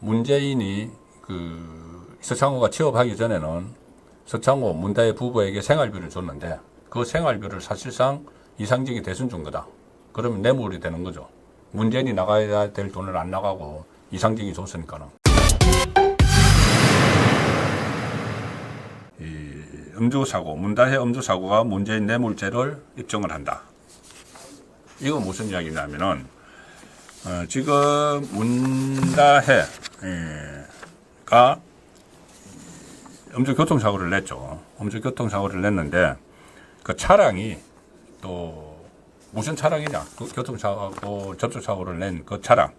문재인이 그 서창호가 취업하기 전에는 서창호 문다혜 부부에게 생활비를 줬는데 그 생활비를 사실상 이상직이 대순 준 거다. 그러면 뇌물이 되는 거죠. 문재인이 나가야 될 돈을 안 나가고 이상직이 줬으니까는. 이 음주 사고, 문다혜 음주 사고가 문재인 뇌물죄를 입증을 한다. 이건 무슨 이야기냐면은 어, 지금 문다혜 가 음주 교통사고를 냈죠. 음주 교통사고를 냈는데 그 차량이 또 무슨 차량이냐? 그 교통사고 접촉사고를 낸 그 차량.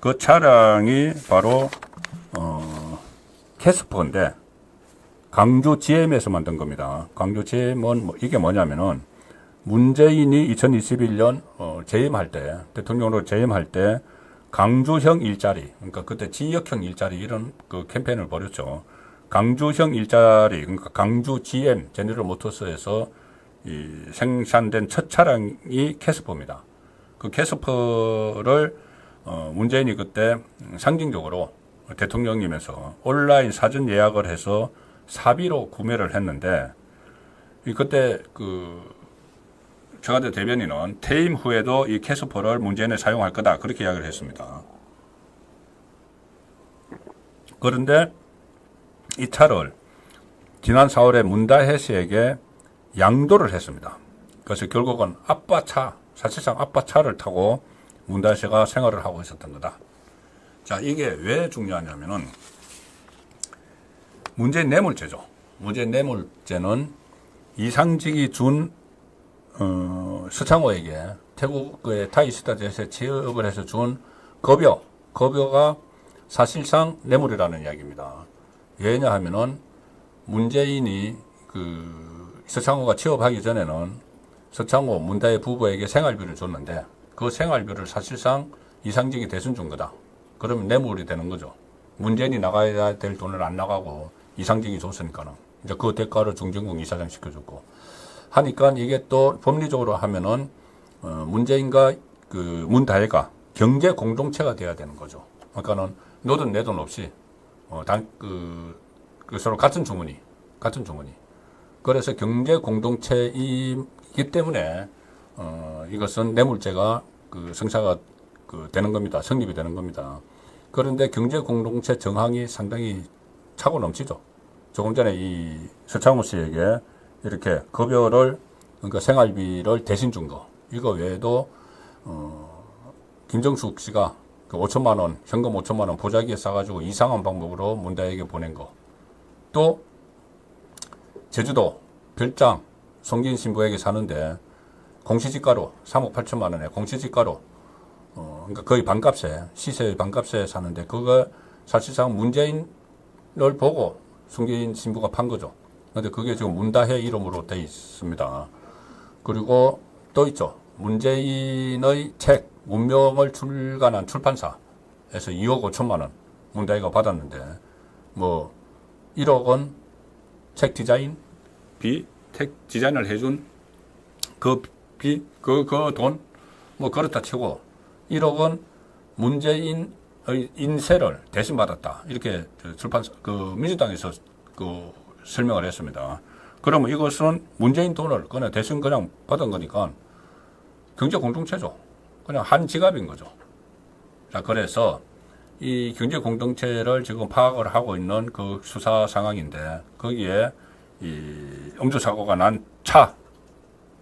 그 차량이 바로 어, 캐스퍼인데 강주 GM에서 만든 겁니다. 강주 GM은 뭐 이게 뭐냐면은 문재인이 2021년 어, 재임할 때 대통령으로 재임할 때 강주형 일자리 그러니까 그때 지역형 일자리 이런 그 캠페인을 벌였죠. 강주형 일자리 그러니까 강주 GM 제네럴 모터스에서 이 생산된 첫 차량이 캐스퍼입니다. 그 캐스퍼를 어, 문재인이 그때 상징적으로 대통령님에서 온라인 사전 예약을 해서 사비로 구매를 했는데 이 그때 그 청와대 대변인은 퇴임 후에도 이 캐스퍼를 문재인에 사용할 거다 그렇게 이야기를 했습니다. 그런데 이 차를 지난 4월에 문다혜 씨에게 양도를 했습니다. 그래서 결국은 아빠 차, 사실상 아빠 차를 타고 문다혜 씨가 생활을 하고 있었던 거다. 자, 이게 왜 중요하냐면은 문재인 뇌물죄죠. 문재인 뇌물죄는 이상직이 준 어, 서창호에게 태국의 타이스타즈에서 취업을 해서 준 급여, 급여가 사실상 뇌물이라는 이야기입니다. 왜냐 하면은 문재인이 그 서창호가 취업하기 전에는 서창호 문다혜 부부에게 생활비를 줬는데 그 생활비를 사실상 이상직이 대순 준 거다. 그러면 뇌물이 되는 거죠. 문재인이 나가야 될 돈을 안 나가고 이상직이 줬으니까는 이제 그 대가를 중진국 이사장 시켜줬고 하니까 이게 또 법리적으로 하면은 어, 문재인과 그 문다혜가 경제 공동체가 돼야 되는 거죠. 그러니까는 너돈 내돈 없이 어, 단, 그, 그 서로 같은 주머니, 같은 주머니. 그래서 경제 공동체이기 때문에 어, 이것은 뇌물죄가 그 성사가 그 되는 겁니다. 성립이 되는 겁니다. 그런데 경제 공동체 정황이 상당히 차고 넘치죠. 조금 전에 이 서창호 씨에게 이렇게 급여를 그러니까 생활비를 대신 준 거. 이거 외에도 어, 김정숙 씨가 그 5천만 원 현금 5천만 원 보자기에 싸가지고 이상한 방법으로 문다에게 보낸 거. 또 제주도 별장 송기인 신부에게 사는데 공시지가로 3억 8천만 원에 공시지가로 어, 그러니까 거의 반값에 시세 반값에 사는데 그거 사실상 문재인을 보고 송기인 신부가 판 거죠. 근데 그게 지금 문다혜 이름으로 돼 있습니다. 그리고 또 있죠. 문재인의 책 문명을 출간한 출판사에서 2억 5천만 원 문다혜가 받았는데 뭐 1억 원 책 디자인 비, 책 디자인을 해준 그 비, 그, 그 돈, 뭐 그렇다 치고 1억 원 문재인의 인세를 대신 받았다. 이렇게 출판사, 그 민주당에서 그 설명을 했습니다. 그러면 이것은 문재인 돈을 그냥 대신 그냥 받은 거니까 경제 공동체죠. 그냥 한 지갑인 거죠. 자, 그래서 이 경제 공동체를 지금 파악을 하고 있는 그 수사 상황인데 거기에 이 음주 사고가 난 차,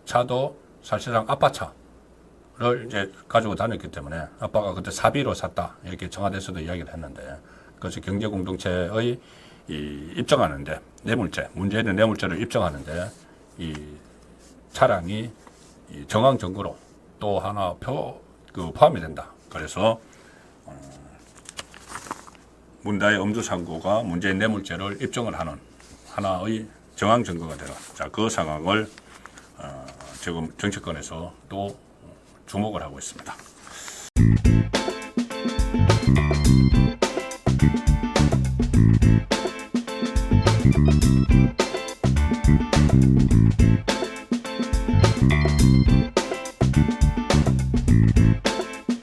차도 사실상 아빠 차를 이제 가지고 다녔기 때문에 아빠가 그때 사비로 샀다 이렇게 청와대에서도 이야기를 했는데 그래서 경제 공동체의 이 입증하는데 네 내물죄 문제 있는 내물죄를 네 입증하는데 이 차량이 이 정황 증거로 또 하나 표, 그 포함이 된다. 그래서 어, 문다의 음주상고가 문제인 뇌물죄를 네 입증을 하는 하나의 정황 증거가 되는 자, 그 상황을 어, 지금 정치권에서 또 주목을 하고 있습니다.